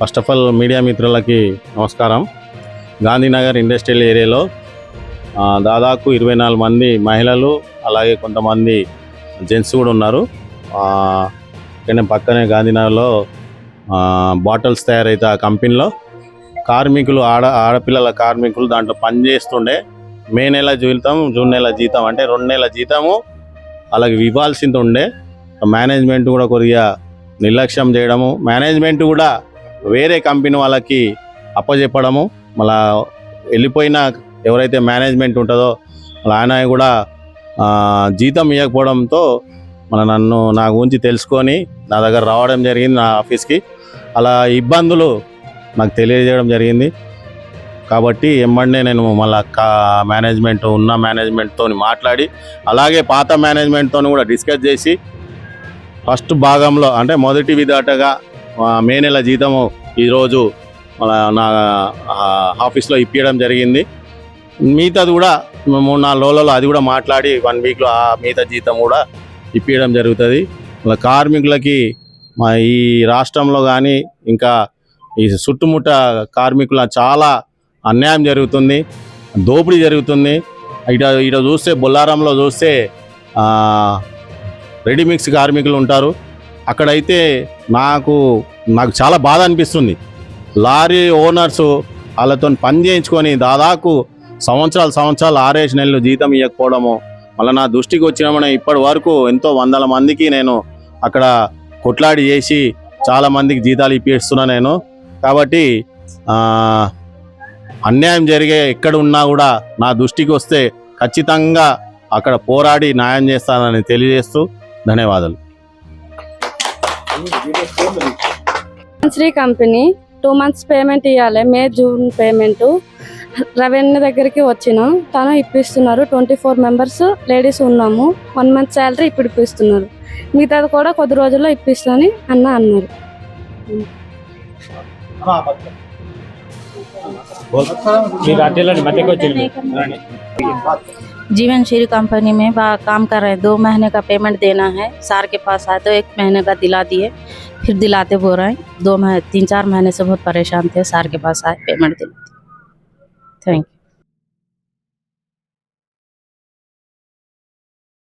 First of all media మిత్రులకి నమస్కారం. Gandhinagar industrial ఏరియాలో దాదాపు ఇరవై నాలుగు మంది మహిళలు అలాగే కొంతమంది జెంట్స్ కూడా ఉన్నారు. ఇక్కడనే పక్కనే గాంధీనగర్లో బాటిల్స్ తయారైతే ఆ కంపెనీలో. కార్మికులు ఆడ ఆడపిల్లల కార్మికులు దాంట్లో పనిచేస్తుండే. మే నెల జీతం జూన్ నెల జీతం అంటే రెండు నెల జీతము అలాగే ఇవ్వాల్సింది ఉండే. మేనేజ్మెంట్ కూడా కొద్దిగా నిర్లక్ష్యం చేయడము. మేనేజ్మెంట్ కూడా వేరే కంపెనీ వాళ్ళకి అప్పచెప్పడము మళ్ళా వెళ్ళిపోయిన ఎవరైతే మేనేజ్మెంట్ ఉంటుందో ఆయన కూడా జీతం ఇవ్వకపోవడంతో మన నన్ను నా గురించి తెలుసుకొని నా దగ్గర రావడం జరిగింది నా ఆఫీస్కి. అలా ఇబ్బందులు నాకు తెలియజేయడం జరిగింది. కాబట్టి ఎమ్మండే నేను మళ్ళా కా మేనేజ్మెంట్ ఉన్న మేనేజ్మెంట్తో మాట్లాడి అలాగే పాత మేనేజ్మెంట్తో కూడా డిస్కస్ చేసి ఫస్ట్ భాగంలో అంటే మొదటి విధాటగా మే నెల జీతము ఈరోజు మన నా ఆఫీస్లో ఇప్పించడం జరిగింది. మిగతాది కూడా మూడు నాలుగు రోజులలో అది కూడా మాట్లాడి వన్ వీక్లో ఆ మిగతా జీతం కూడా ఇప్పించడం జరుగుతుంది. మళ్ళీ కార్మికులకి మా ఈ రాష్ట్రంలో కానీ ఇంకా ఈ చుట్టుముట్ట కార్మికుల చాలా అన్యాయం జరుగుతుంది. దోపిడీ జరుగుతుంది. ఇట ఇట చూస్తే బొల్లారంలో చూస్తే రెడీమిక్స్ కార్మికులు ఉంటారు. అక్కడైతే నాకు నాకు చాలా బాధ అనిపిస్తుంది. లారీ ఓనర్స్ వాళ్ళతో పని చేయించుకొని దాదాపు సంవత్సరాలు సంవత్సరాలు ఆరేసి నెలలు జీతం ఇవ్వకపోవడము మళ్ళీ నా దృష్టికి వచ్చినామని ఇప్పటి వరకు ఎంతో వందల మందికి నేను అక్కడ కొట్లాడి చేసి చాలా మందికి జీతాలు ఇప్పిస్తున్నా నేను. కాబట్టి అన్యాయం జరిగే ఎక్కడ ఉన్నా కూడా నా దృష్టికి వస్తే ఖచ్చితంగా అక్కడ పోరాడి న్యాయం చేస్తానని తెలియజేస్తూ ధన్యవాదాలు. Shri company two months payment ఇవ్వాలి మే జూన్ పేమెంట్ రెవెన్యూ దగ్గరికి వచ్చినాం తను ఇప్పిస్తున్నారు ట్వంటీ ఫోర్ మెంబర్స్ లేడీస్ ఉన్నాము. వన్ మంత్ శాలరీ ఇప్పుడు ఇప్పిస్తున్నారు. మిగతాది కూడా కొద్ది రోజుల్లో ఇప్పిస్తానని అన్న అన్నారు. మీరు అడ్డీలని మధ్యకి వచ్చింది जीवन श्री कंपनी में काम कर रहे हैं। दो महीने का पेमेंट देना है। सार के पास आए तो एक महीने का दिला दिए। फिर दिलाते बोल रहे। हैं दो महीने तीन चार महीने से बहुत परेशान थे। सार के पास आए पेमेंट दिला थैंक यू